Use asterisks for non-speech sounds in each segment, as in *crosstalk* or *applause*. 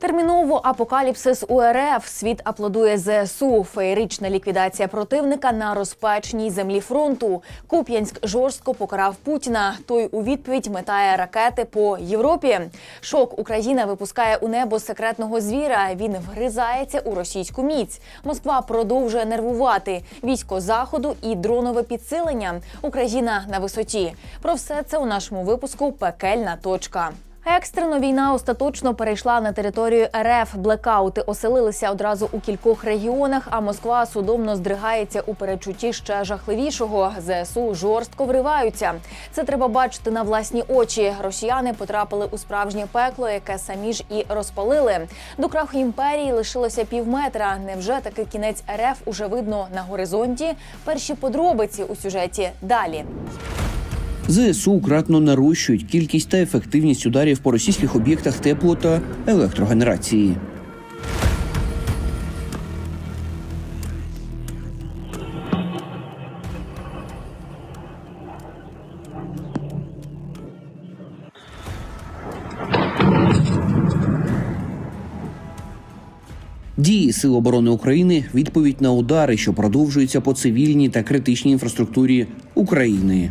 Терміново апокаліпсис у РФ. Світ аплодує ЗСУ. Феєрична ліквідація противника на розпеченій землі фронту. Куп'янськ жорстко покарав Путіна. Той у відповідь метає ракети по Європі. Шок Україна випускає у небо секретного звіра. Він вгризається у російську міць. Москва продовжує нервувати. Військо заходу і дронове підсилення. Україна на висоті. Про все це у нашому випуску Пекельна точка. Екстрено війна остаточно перейшла на територію РФ. Блекаути оселилися одразу у кількох регіонах. А Москва судомно здригається у перечутті ще жахливішого. ЗСУ жорстко вриваються. Це треба бачити на власні очі. Росіяни потрапили у справжнє пекло, яке самі ж і розпалили. До краху імперії лишилося півметра. Невже таки кінець РФ уже видно на горизонті? Перші подробиці у сюжеті далі. ЗСУ кратно нарощують кількість та ефективність ударів по російських об'єктах тепло та електрогенерації. Дії Сил оборони України відповідь на удари, що продовжуються по цивільній та критичній інфраструктурі України.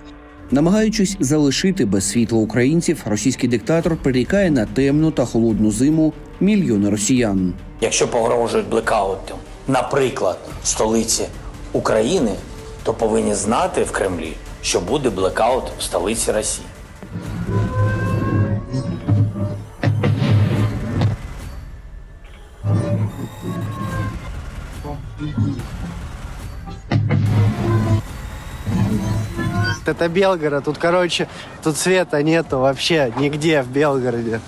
Намагаючись залишити без світла українців, російський диктатор прирікає на темну та холодну зиму мільйони росіян. Якщо погрожують блекаутом, наприклад, столиці України, то повинні знати в Кремлі, що буде блекаут в столиці Росії. Это Белгород. Тут, короче, тут света нету вообще нигде в Белгороде.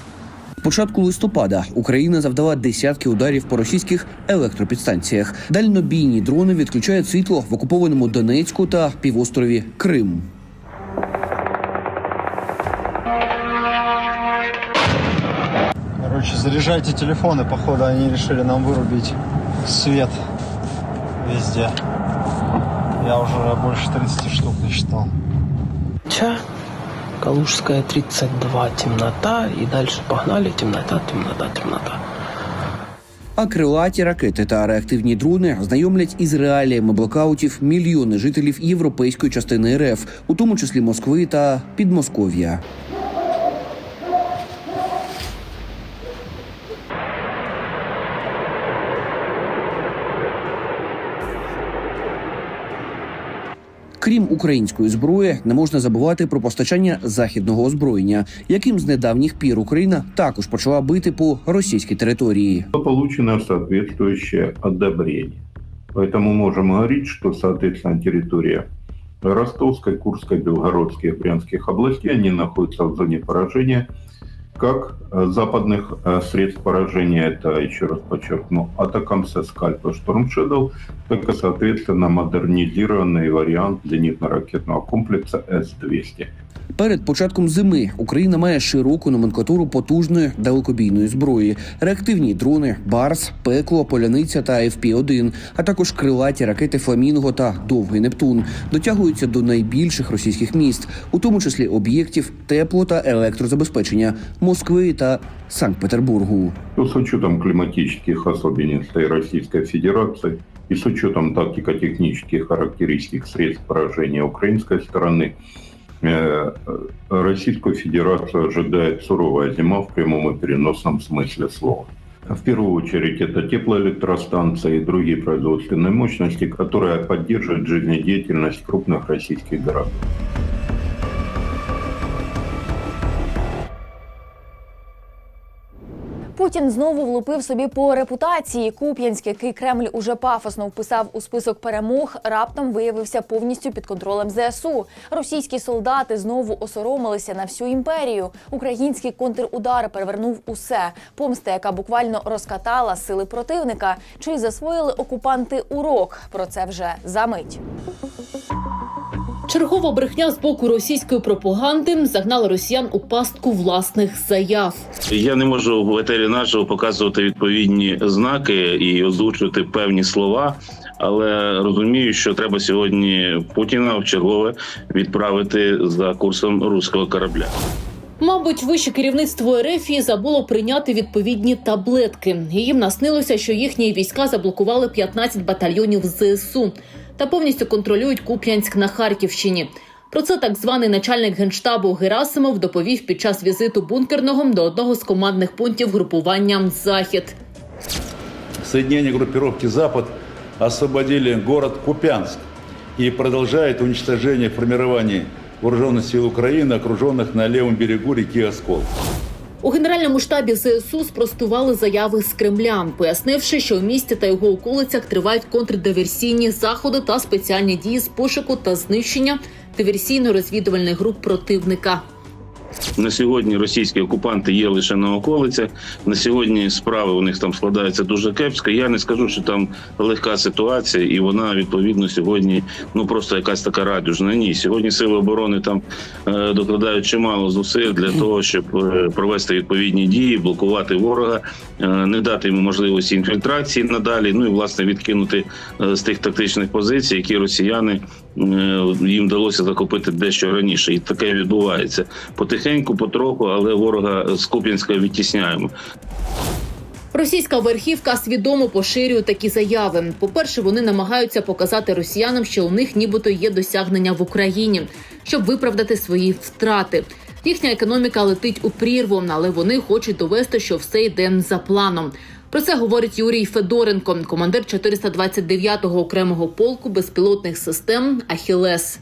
Початку листопада Україна завдала десятки ударів по російських електропідстанціях. Дальнобійні дрони відключають світло в окупованому Донецьку та півострові Крим. Короче, заряжайте телефоны, походу они решили нам вырубить свет везде. Я уже больше 30 штук насчитал. Ча, Калужская 32, темнота, и дальше погнали, темнота, темнота, темнота. А крилаті ракети та реактивні дрони знайомлять із реаліями блокаутів мільйони жителів європейської частини РФ, у тому числі Москви та Підмосков'я. Крім української зброї, не можна забувати про постачання західного озброєння, яким з недавніх пір Україна також почала бити по російській території. получено соответствующее одобрение. Поэтому можем говорить, что, соответственно, территория Ростовской, Курской, Белгородской и Брянских областей, они находятся в зоне поражения как э, западных э, средств поражения, это, еще раз подчеркну, Атакамс Скальп и Шторм Shadow, так и, соответственно, модернизированный вариант зенитно-ракетного комплекса С-200. Перед початком зими Україна має широку номенклатуру потужної далекобійної зброї: реактивні дрони, Барс, Пекло, Поляниця та FP-1, а також крилаті ракети Фламінго та Довгий Нептун дотягуються до найбільших російських міст, у тому числі об'єктів тепло та електрозабезпечення Москви та Санкт-Петербургу. Ну, с учетом климатических особенностей Российской Федерации и с учетом тактико-технических характеристик средств поражения украинской стороны, э, Российскую Федерацию ожидает суровая зима в прямом и переносном смысле слова. В первую очередь это теплоэлектростанции и другие производственные мощности, которые поддерживают жизнедеятельность крупных российских городов. Путін знову влупив собі по репутації. Куп'янськ, який Кремль уже пафосно вписав у список перемог, раптом виявився повністю під контролем ЗСУ. Російські солдати знову осоромилися на всю імперію. Український контрудар перевернув усе. Помста, яка буквально розкатала сили противника. Чи засвоїли окупанти урок? Про це вже за мить. Чергова брехня з боку російської пропаганди загнала росіян у пастку власних заяв. Я не можу в етері нашого показувати відповідні знаки і озвучувати певні слова, але розумію, що треба сьогодні Путіна в чергове відправити за курсом руського корабля. Мабуть, вище керівництво РФ забуло прийняти відповідні таблетки. Їм наснилося, що їхні війська заблокували 15 батальйонів ЗСУ та повністю контролюють Куп'янськ на Харківщині. Про це так званий начальник генштабу Герасимов доповів під час візиту бункерного до одного з командних пунктів групування Захід. Соединения группировки «Запад» освободили город Купянск и продолжает уничтожение формирований вооруженных сил Украины, окруженных на левом берегу реки Оскол. У генеральному штабі ЗСУ спростували заяви з Кремля, пояснивши, що в місті та його околицях тривають контрдиверсійні заходи та спеціальні дії з пошуку та знищення диверсійно-розвідувальних груп противника. На сьогодні російські окупанти є лише на околицях. На сьогодні справи у них там складаються дуже кепсько. Я не скажу, що там легка ситуація, і вона відповідно сьогодні ну просто якась така радужна. Ні, сьогодні сили оборони там е, докладають чимало зусиль для того, щоб е, провести відповідні дії, блокувати ворога, е, не дати йому можливості інфільтрації надалі. Ну і власне відкинути з тих тактичних позицій, які росіяни їм вдалося захопити дещо раніше, і таке відбувається потихеньку, потроху, але ворога з Куп'янська відтісняємо. Російська верхівка свідомо поширює такі заяви. По-перше, вони намагаються показати росіянам, що у них нібито є досягнення в Україні, щоб виправдати свої втрати. Їхня економіка летить у прірву, але вони хочуть довести, що все йде за планом. Про це говорить Юрій Федоренко, командир 429-го окремого полку безпілотних систем Ахілес.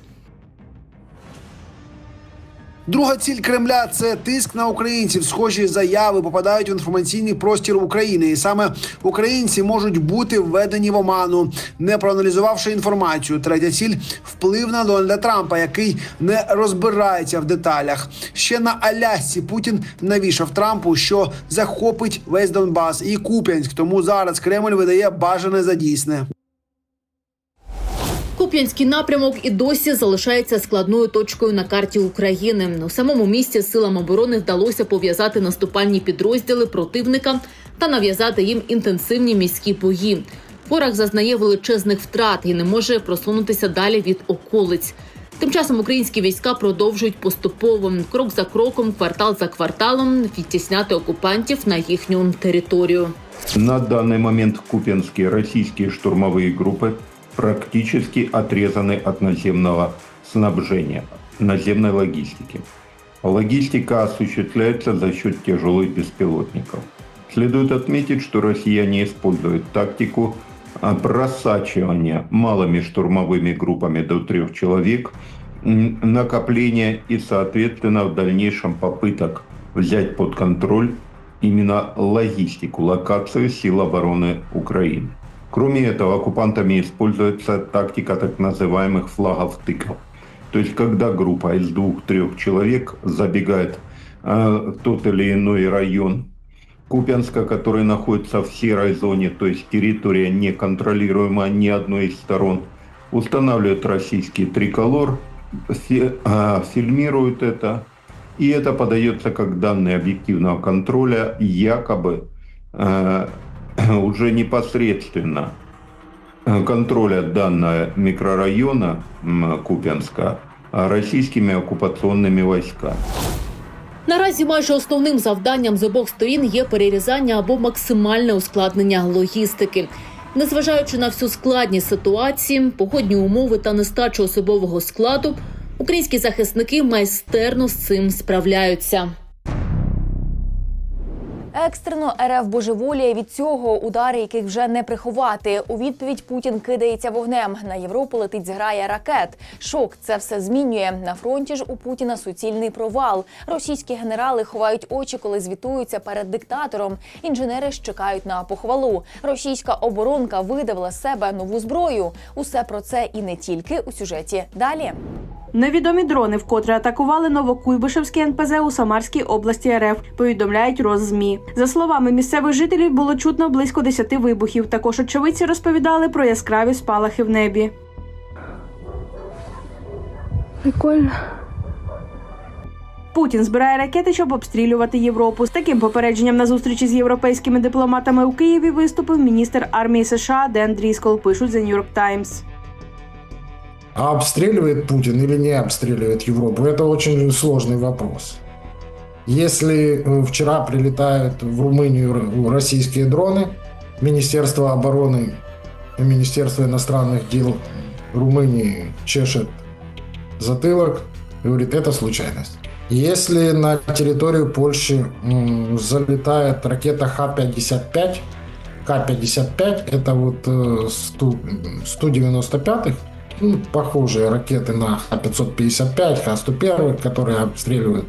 Друга ціль Кремля це тиск на українців. Схожі заяви попадають в інформаційний простір України, і саме українці можуть бути введені в оману, не проаналізувавши інформацію. Третя ціль вплив на Дональда Трампа, який не розбирається в деталях. Ще на Алясці Путін навішав Трампу, що захопить весь Донбас і Куп'янськ. Тому зараз Кремль видає бажане за дійсне. Куп'янський напрямок і досі залишається складною точкою на карті України. У самому місті силам оборони вдалося пов'язати наступальні підрозділи противника та нав'язати їм інтенсивні міські бої. Ворог зазнає величезних втрат і не може просунутися далі від околиць. Тим часом українські війська продовжують поступово крок за кроком, квартал за кварталом відтісняти окупантів на їхню територію. На данный момент в Купенске российские штурмовые группы практически отрезаны от наземного снабжения, наземной логистики. Логистика осуществляется за счет тяжелых беспилотников. Следует отметить, что россияне используют тактику а, просачивания малыми штурмовыми группами до трех человек, накопления и, соответственно, в дальнейшем попыток взять под контроль именно логистику, локацию сил обороны Украины. Кроме этого, оккупантами используется тактика так называемых флагов тыков. То есть, когда группа из двух-трех человек забегает э, в тот или иной район Купянска, который находится в серой зоне, то есть территория не контролируемая ни одной из сторон, устанавливает российский триколор, а, фильмирует это, и это подается как данные объективного контроля, якобы э, *clears throat* уже непосредственно контроля данного микрорайона м, Купянска а, российскими оккупационными. Наразі майже основним завданням з обох сторін є перерізання або максимальне ускладнення логістики. Незважаючи на всю складність ситуації, погодні умови та нестачу особового складу, українські захисники майстерно з цим справляються. Екстрено РФ божеволіє від цього, удари яких вже не приховати. У відповідь Путін кидається вогнем. На Європу летить зграя ракет. Шок це все змінює. На фронті ж у Путіна суцільний провал. Російські генерали ховають очі, коли звітуються перед диктатором. Інженери ж чекають на похвалу. Російська оборонка видавила себе нову зброю. Усе про це і не тільки у сюжеті. Далі. Невідомі дрони вкотре атакували Новокуйбишевський НПЗ у Самарській області РФ. Повідомляють Роззмі. За словами місцевих жителів, було чутно близько 10 вибухів. Також очевидці розповідали про яскраві спалахи в небі. Прикольно. Путін збирає ракети, щоб обстрілювати Європу. З таким попередженням на зустрічі з європейськими дипломатами у Києві виступив міністр армії США Ден Дріскол. Пишуть The New York Times. А обстреливает Путин или не обстреливает Европу, это очень сложный вопрос. Если э, вчера прилетают в Румынию российские дроны, Министерство обороны и Министерство иностранных дел Румынии чешет затылок и говорит, это случайность. Если на территорию Польши залетает ракета Х-55, К-55 это вот э, Сту- 195-х, ну, похожие ракеты на Х-555, Х-101, которые обстреливают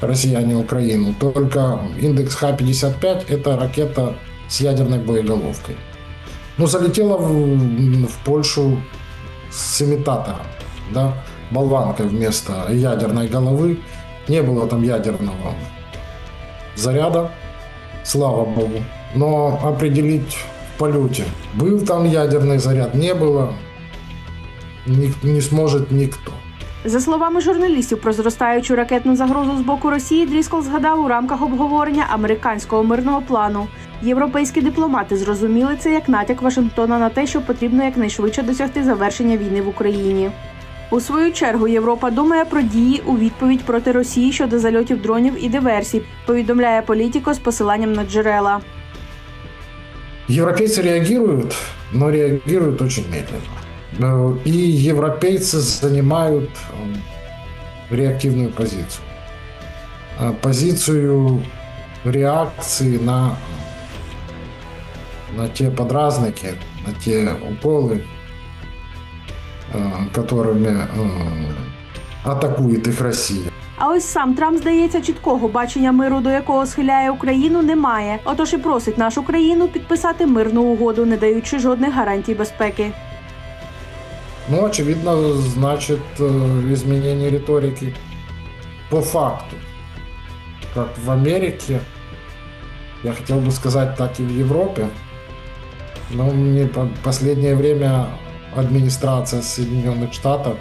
россияне Украину. Только индекс Х-55 это ракета с ядерной боеголовкой. Ну, залетела в, в Польшу с имитатором, да, болванкой вместо ядерной головы. Не было там ядерного заряда, слава богу. Но определить в полете, был там ядерный заряд, не было, не сможет никто. За словами журналістів про зростаючу ракетну загрозу з боку Росії, Дріскол згадав у рамках обговорення американського мирного плану. Європейські дипломати зрозуміли це як натяк Вашингтона на те, що потрібно якнайшвидше досягти завершення війни в Україні. У свою чергу Європа думає про дії у відповідь проти Росії щодо зальотів дронів і диверсій. Повідомляє політико з посиланням на джерела. Европейцы реагируют, но реагируют очень медленно. Э, И европейцы занимают э, реактивную позицию. Э, Позицию реакции на, на те подразники, на те уколы, э, которыми э, атакует их Россия. А ось сам Трамп, здається, чіткого бачення миру, до якого схиляє Україну, немає. Отож і просить нашу країну підписати мирну угоду, не даючи жодних гарантій безпеки. Ну, очевидно, значит э, изменение риторики по факту. Как в Америке, я хотел бы сказать, так и в Европе. Но мне по- последнее время администрация Соединенных Штатов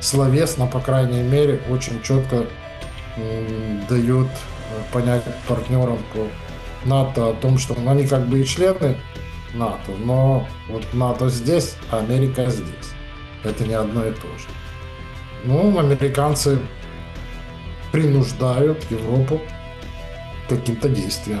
словесно, по крайней мере, очень четко дает э, понять партнерам по НАТО о том, что они как бы и члены НАТО, но вот НАТО здесь, а Америка здесь. Это не одно и то же. Ну, американцы принуждают Європу каким-то действиям.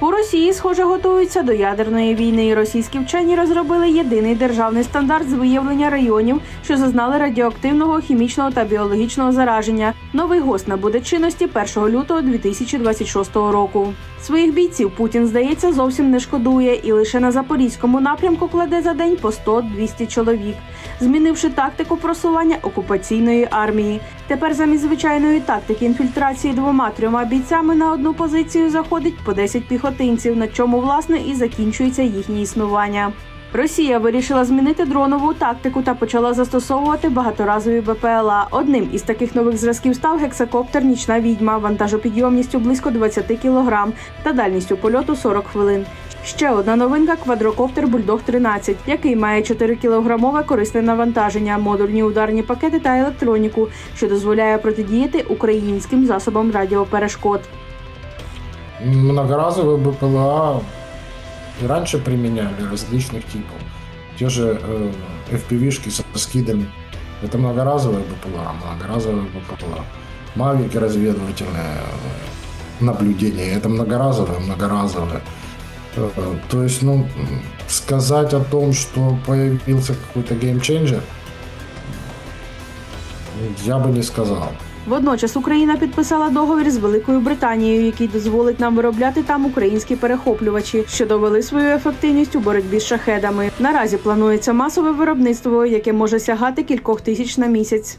У Росії, схоже, готуються до ядерної війни. Російські вчені розробили єдиний державний стандарт з виявлення районів, що зазнали радіоактивного, хімічного та біологічного зараження. Новий ГОСТ набуде чинності 1 лютого 2026 року. Своїх бійців Путін, здається, зовсім не шкодує і лише на запорізькому напрямку кладе за день по 100-200 чоловік, змінивши тактику просування окупаційної армії. Тепер замість звичайної тактики інфільтрації двома-трьома бійцями на одну позицію заходить по 10 піхотинців, на чому власне і закінчується їхнє існування. Росія вирішила змінити дронову тактику та почала застосовувати багаторазові БПЛА. Одним із таких нових зразків став гексакоптер Нічна відьма вантажопідйомністю близько 20 кг та дальністю польоту 40 хвилин. Ще одна новинка квадрокоптер Бульдог 13, який має 4 кілограмове корисне навантаження, модульні ударні пакети та електроніку, що дозволяє протидіяти українським засобам радіоперешкод. Многоразовые БПЛА и раньше применяли различных типов. Те же э, FPV-шки со скидами. Это многоразовые БПЛА, многоразовые БПЛА. Мавики разведывательное э, наблюдение. Это многоразовое, многоразовое. Э, То есть, ну, сказать о том, что появился какой-то геймченджер, я бы не сказал. Водночас Україна підписала договір з Великою Британією, який дозволить нам виробляти там українські перехоплювачі, що довели свою ефективність у боротьбі з шахедами. Наразі планується масове виробництво, яке може сягати кількох тисяч на місяць.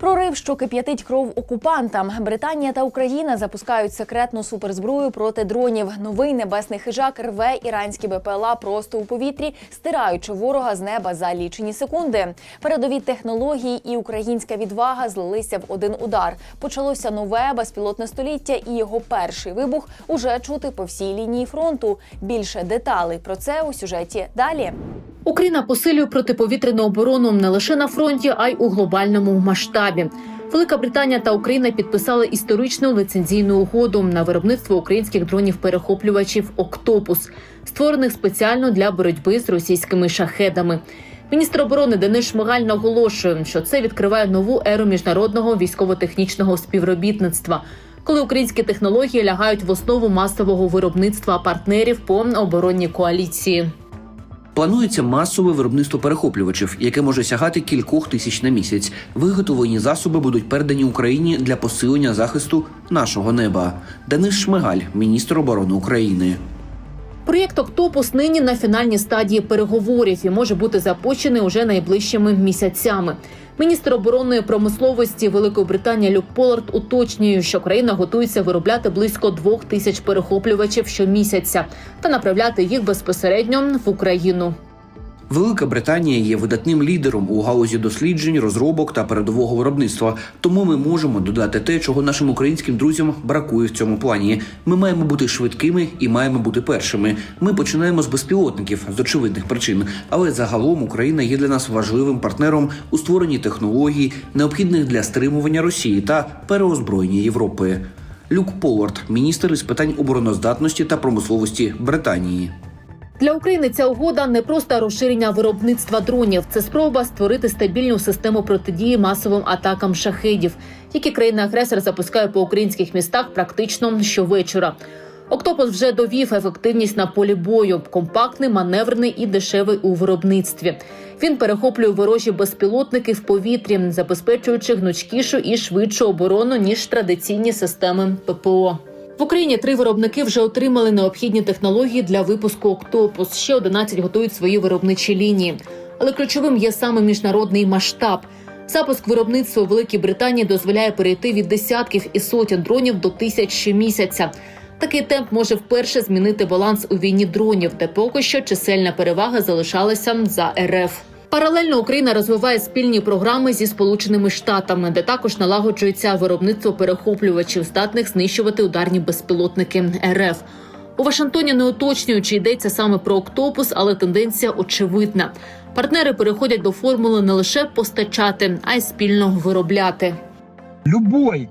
Прорив, що кип'ятить кров окупантам. Британія та Україна запускають секретну суперзброю проти дронів. Новий небесний хижак рве іранські БПЛА просто у повітрі, стираючи ворога з неба за лічені секунди. Передові технології і українська відвага злилися в один удар. Почалося нове безпілотне століття, і його перший вибух уже чути по всій лінії фронту. Більше деталей про це у сюжеті далі. Україна посилює протиповітряну оборону не лише на фронті, а й у глобальному масштабі. Велика Британія та Україна підписали історичну лицензійну угоду на виробництво українських дронів-перехоплювачів Октопус, створених спеціально для боротьби з російськими шахедами. Міністр оборони Денис Шмигаль наголошує, що це відкриває нову еру міжнародного військово-технічного співробітництва, коли українські технології лягають в основу масового виробництва партнерів по оборонній коаліції. Планується масове виробництво перехоплювачів, яке може сягати кількох тисяч на місяць. Виготовлені засоби будуть передані Україні для посилення захисту нашого неба. Денис Шмигаль, міністр оборони України. Проєкт Октопус нині на фінальній стадії переговорів і може бути запущений уже найближчими місяцями. Міністр оборонної промисловості Великої Британії Люк Полард уточнює, що країна готується виробляти близько двох тисяч перехоплювачів щомісяця та направляти їх безпосередньо в Україну. Велика Британія є видатним лідером у галузі досліджень, розробок та передового виробництва. Тому ми можемо додати те, чого нашим українським друзям бракує в цьому плані. Ми маємо бути швидкими і маємо бути першими. Ми починаємо з безпілотників з очевидних причин, але загалом Україна є для нас важливим партнером у створенні технологій, необхідних для стримування Росії та переозброєння Європи. Люк Полвард, міністр із питань обороноздатності та промисловості Британії. Для України ця угода не просто розширення виробництва дронів, це спроба створити стабільну систему протидії масовим атакам шахедів, які країна-агресор запускає по українських містах практично щовечора. Октопус вже довів ефективність на полі бою, компактний, маневрений і дешевий у виробництві. Він перехоплює ворожі безпілотники в повітрі, забезпечуючи гнучкішу і швидшу оборону ніж традиційні системи ППО. В Україні три виробники вже отримали необхідні технології для випуску Октопус. Ще 11 готують свої виробничі лінії. Але ключовим є саме міжнародний масштаб. Запуск виробництва у Великій Британії дозволяє перейти від десятків і сотень дронів до тисяч щомісяця. Такий темп може вперше змінити баланс у війні дронів, де поки що чисельна перевага залишалася за РФ. Паралельно Україна розвиває спільні програми зі Сполученими Штатами, де також налагоджується виробництво перехоплювачів, здатних знищувати ударні безпілотники РФ. У Вашингтоні не уточнюють, чи йдеться саме про октопус, але тенденція очевидна. Партнери переходять до формули не лише постачати, а й спільно виробляти. любой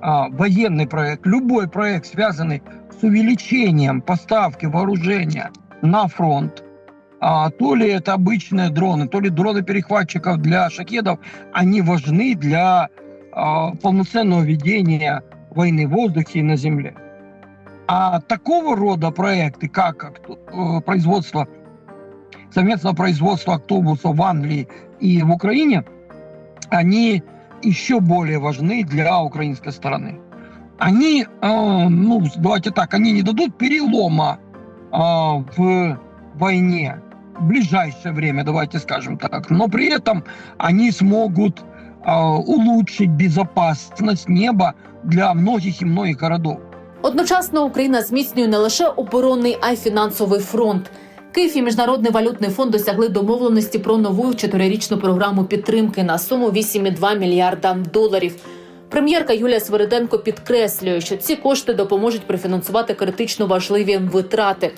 а, военный проект, любой проект, связанный с увеличением поставки вооружения на фронт, а, то ли это обычные дроны, то ли дроны перехватчиков для шахедов, они важны для а, полноценного ведения войны в воздухе и на земле. А такого рода проекты, как э, производство совместного производства автобусов в Англии и в Украине, они еще более важны для украинской стороны. Они, э, ну, давайте так, они не дадут перелома э, в войне в ближайшее время, давайте скажем так, но при этом они смогут улучшить безопасность неба для многих и многих городов. Одночасно Україна зміцнює не лише оборонний, а й фінансовий фронт. Київ і Міжнародний валютний фонд досягли домовленості про нову чотирирічну програму підтримки на суму 8,2 мільярда доларів. Прем'єрка Юлія Свириденко підкреслює, що ці кошти допоможуть профінансувати критично важливі витрати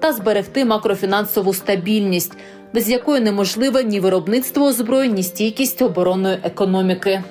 та зберегти макрофінансову стабільність, без якої неможливе ні виробництво озброєнь, ні стійкість оборонної економіки.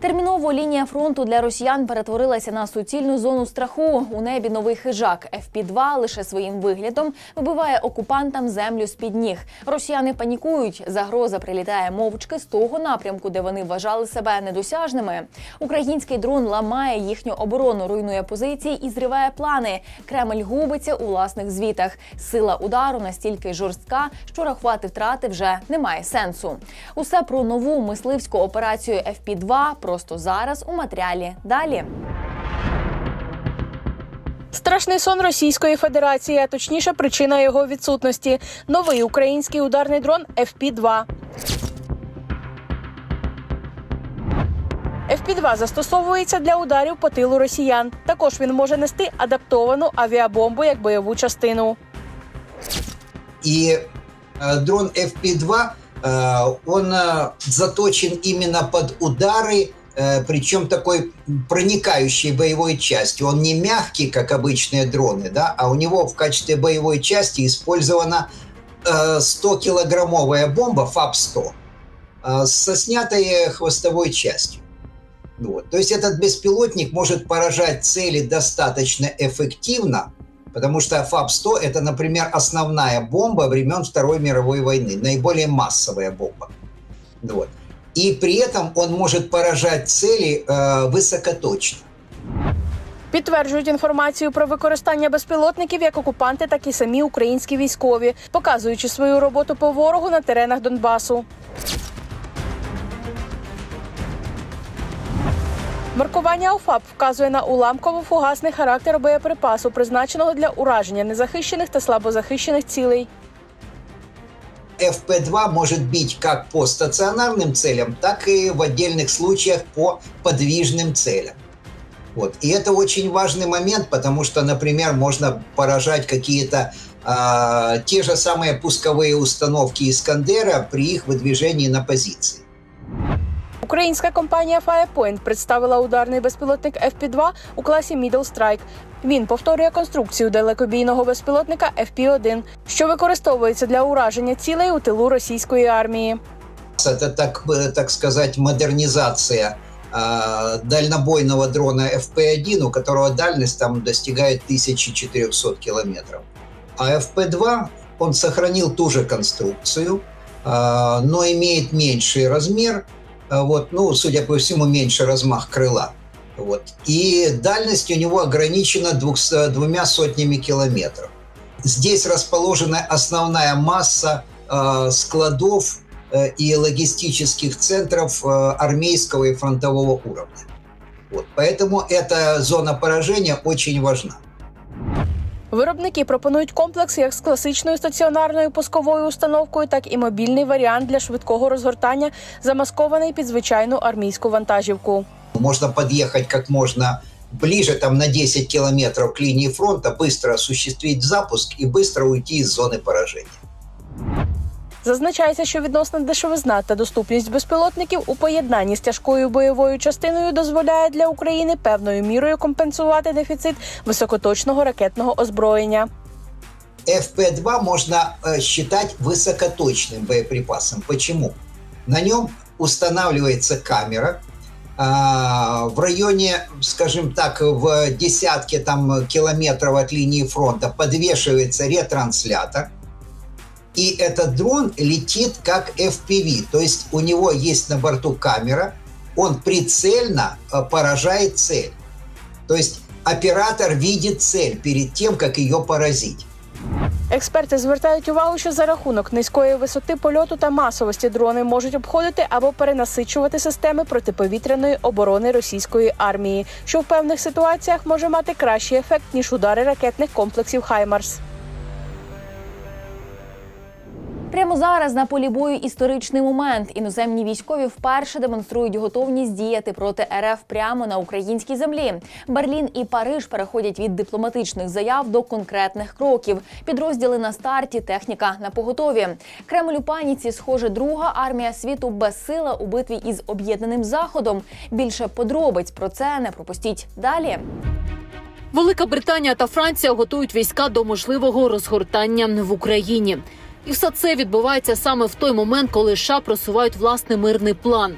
Терміново лінія фронту для росіян перетворилася на суцільну зону страху. У небі новий хижак FP-2 лише своїм виглядом вибиває окупантам землю з під ніг. Росіяни панікують. Загроза прилітає мовчки з того напрямку, де вони вважали себе недосяжними. Український дрон ламає їхню оборону, руйнує позиції і зриває плани. Кремль губиться у власних звітах. Сила удару настільки жорстка, що рахувати втрати вже немає сенсу. Усе про нову мисливську операцію FP-2 просто зараз у матеріалі. Далі. Страшний сон Російської Федерації, а точніше, причина його відсутності. Новий український ударний дрон FP-2. FP-2 застосовується для ударів по тилу росіян. Також він може нести адаптовану авіабомбу як бойову частину. И э, дрон FP-2, э, он э, заточен именно под удары, э, причем такой проникающей боевой части. Он не мягкий, как обычные дроны, да, а у него в качестве боевой части использована э, 100-килограммовая бомба ФАП-100 э, со снятой хвостовой частью. Вот. То есть этот беспилотник может поражать цели достаточно эффективно, потому что ФАП-100 это, например, основная бомба времен Второй мировой войны, наиболее массовая бомба. Вот. И при этом он может поражать цели э, высокоточно. Підтверджують інформацію про використання безпілотників як окупанти, так і самі українські військові, показуючи свою роботу по ворогу на теренах Донбасу. Маркування ОФАП вказує на уламково-фугасний характер боєприпасу, призначеного для ураження незахищених та слабозахищених цілей. ФП-2 может бить как по стационарным целям, так и в отдельных случаях по подвижным целям. Вот. И это очень важный момент, потому что, например, можно поражать какие-то а, те же самые пусковые установки Искандера при их выдвижении на позиции. Українська компанія Firepoint представила ударний безпілотник FP-2 у класі Middle Strike. Він повторює конструкцію далекобійного безпілотника FP-1, що використовується для ураження цілей у тилу російської армії. Это, так, э, так сказать, модернизация а, дальнобойного дрона FP-1, у которого дальность там достигает 1400 километров. А FP-2, он сохранил ту же конструкцию, а, но имеет меньший размер, вот, ну, судя по всему, меньше размах крыла. Вот. И дальность у него ограничена двух- двумя сотнями километров. Здесь расположена основная масса э, складов э, и логистических центров э, армейского и фронтового уровня. Вот. Поэтому эта зона поражения очень важна. Виробники пропонують комплекс як з класичною стаціонарною пусковою установкою, так і мобільний варіант для швидкого розгортання, замаскований під звичайну армійську вантажівку. Можно подъехать как можно ближе, там на 10 километров к линии фронта, быстро осуществить запуск и быстро уйти из зоны поражения. Зазначається, що відносна дешевизна та доступність безпілотників у поєднанні з тяжкою бойовою частиною дозволяє для України певною мірою компенсувати дефіцит високоточного ракетного озброєння. FP-2 можно э, считать высокоточным боеприпасом. Почему? На нем устанавливается камера а, в районе, скажем так, в десятке там, километров от линии фронта подвешивается ретранслятор, и этот дрон летит как FPV, то есть у него есть на борту камера, он прицельно э, поражает цель. То есть оператор видит цель перед тем, как ее поразить. Експерти звертають увагу, що за рахунок низької висоти польоту та масовості дрони можуть обходити або перенасичувати системи протиповітряної оборони російської армії, що в певних ситуаціях може мати кращий ефект ніж удари ракетних комплексів Хаймарс. Прямо зараз на полі бою історичний момент. Іноземні військові вперше демонструють готовність діяти проти РФ прямо на українській землі. Берлін і Париж переходять від дипломатичних заяв до конкретних кроків. Підрозділи на старті, техніка на поготові. Кремль у паніці, схоже, друга армія світу безсила у битві із об'єднаним заходом. Більше подробиць про це не пропустіть далі. Велика Британія та Франція готують війська до можливого розгортання в Україні. І все це відбувається саме в той момент, коли США просувають власний мирний план.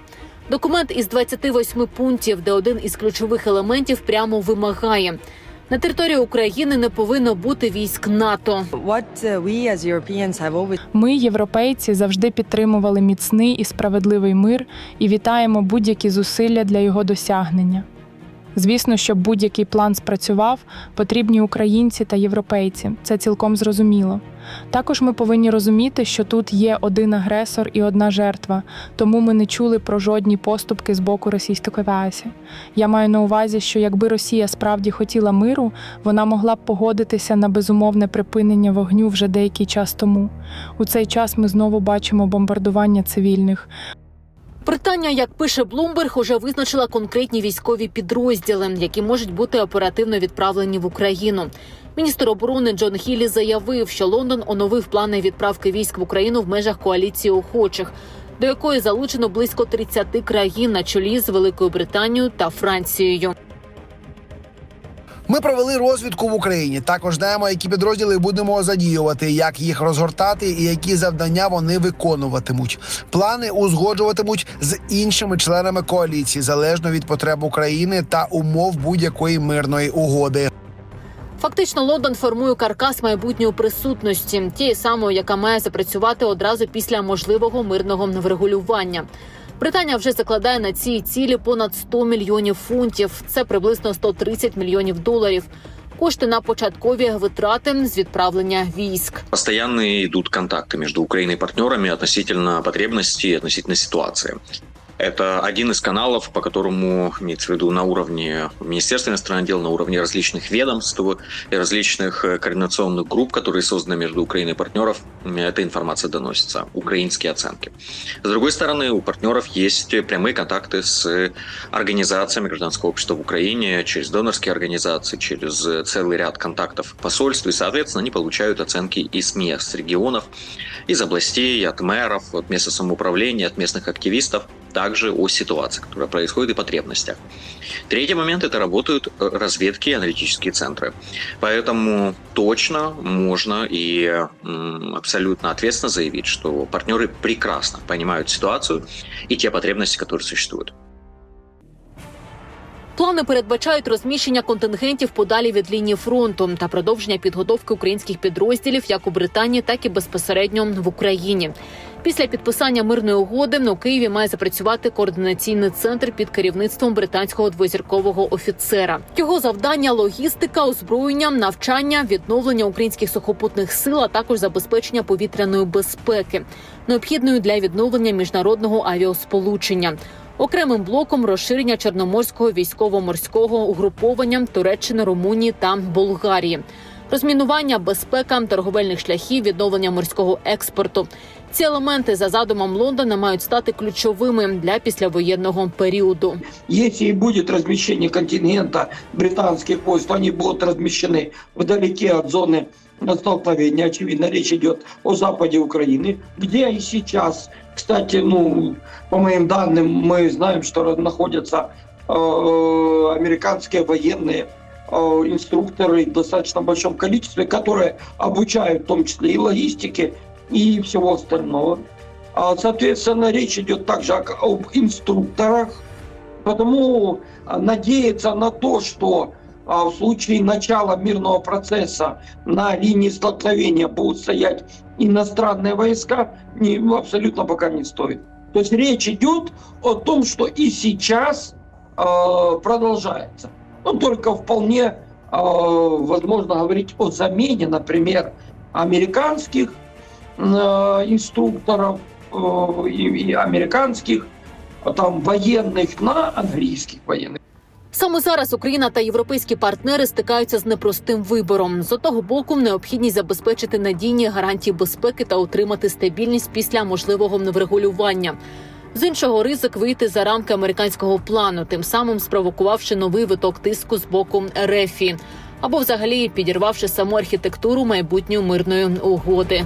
Документ із 28 пунктів, де один із ключових елементів прямо вимагає. На території України не повинно бути військ НАТО. Ми, європейці, завжди підтримували міцний і справедливий мир і вітаємо будь-які зусилля для його досягнення. Звісно, щоб будь-який план спрацював, потрібні українці та європейці. Це цілком зрозуміло. Також ми повинні розуміти, що тут є один агресор і одна жертва, тому ми не чули про жодні поступки з боку Російської Федерації. Я маю на увазі, що якби Росія справді хотіла миру, вона могла б погодитися на безумовне припинення вогню вже деякий час тому. У цей час ми знову бачимо бомбардування цивільних. Британія, як пише Блумберг, уже визначила конкретні військові підрозділи, які можуть бути оперативно відправлені в Україну. Міністр оборони Джон Хіллі заявив, що Лондон оновив плани відправки військ в Україну в межах коаліції охочих, до якої залучено близько 30 країн на чолі з Великою Британією та Францією. Ми провели розвідку в Україні. Також знаємо, які підрозділи будемо задіювати, як їх розгортати і які завдання вони виконуватимуть. Плани узгоджуватимуть з іншими членами коаліції залежно від потреб України та умов будь-якої мирної угоди. Фактично, Лондон формує каркас майбутньої присутності, тієї самої, яка має запрацювати одразу після можливого мирного врегулювання. Британія вже закладає на ці цілі понад 100 мільйонів фунтів. Це приблизно 130 мільйонів доларів. Кошти на початкові витрати з відправлення військ. постоянно идут контакты между Украиной и партнерами относительно потребностей, относительно ситуации. Это один из каналов, по которому, имеется в виду на уровне Министерства иностранных дел, на уровне различных ведомств и различных э, координационных групп, которые созданы между Украиной и партнеров, эта информация доносится, украинские оценки. С другой стороны, у партнеров есть прямые контакты с организациями гражданского общества в Украине, через донорские организации, через целый ряд контактов посольств, и, соответственно, они получают оценки из мест, регионов, из областей, от мэров, от местного самоуправления, от местных активистов, также о ситуации, которая происходит и потребностях. Третий момент – это работают э, разведки и аналитические центры. Поэтому точно можно и м, абсолютно ответственно заявить, что партнеры прекрасно понимают ситуацию и те потребности, которые существуют. Плани передбачають розміщення контингентів подалі від лінії фронту та продовження підготовки українських підрозділів як у Британії, так і безпосередньо в Україні. Після підписання мирної угоди у Києві має запрацювати координаційний центр під керівництвом британського двозіркового офіцера. Його завдання логістика, озброєння, навчання, відновлення українських сухопутних сил, а також забезпечення повітряної безпеки, необхідної для відновлення міжнародного авіасполучення. Окремим блоком розширення чорноморського військово-морського угруповання Туреччини, Румунії та Болгарії, розмінування, безпека, торговельних шляхів, відновлення морського експорту. Ці елементи за задумом Лондона мають стати ключовими для післявоєнного періоду. Если и будет размещение контингента британских войск, то они будут размещены вдалеке от зоны столкновения. Очевидно, речь идет о западе Украины, где и сейчас, кстати, ну, по моим данным, мы знаем, что находятся э, американские военные э, инструкторы в достаточно большом количестве, которые обучают в том числе и логистике, И всего остального. А, Соответственно, речь идет также об инструкторах, Потому а, надеяться на то, что а, в случае начала мирного процесса на линии столкновения будут стоять иностранные войска, не, абсолютно пока не стоит. То есть речь идет о том, что и сейчас а, продолжается. Но только вполне а, возможно говорить о замене, например, американских э, инструкторов э, и, и американских а там военных на английских военных. Саме зараз Україна та європейські партнери стикаються з непростим вибором. З одного боку, необхідність забезпечити надійні гарантії безпеки та отримати стабільність після можливого неврегулювання. З іншого ризик вийти за рамки американського плану, тим самим спровокувавши новий виток тиску з боку РЕФІ або взагалі підірвавши саму архітектуру майбутньої мирної угоди.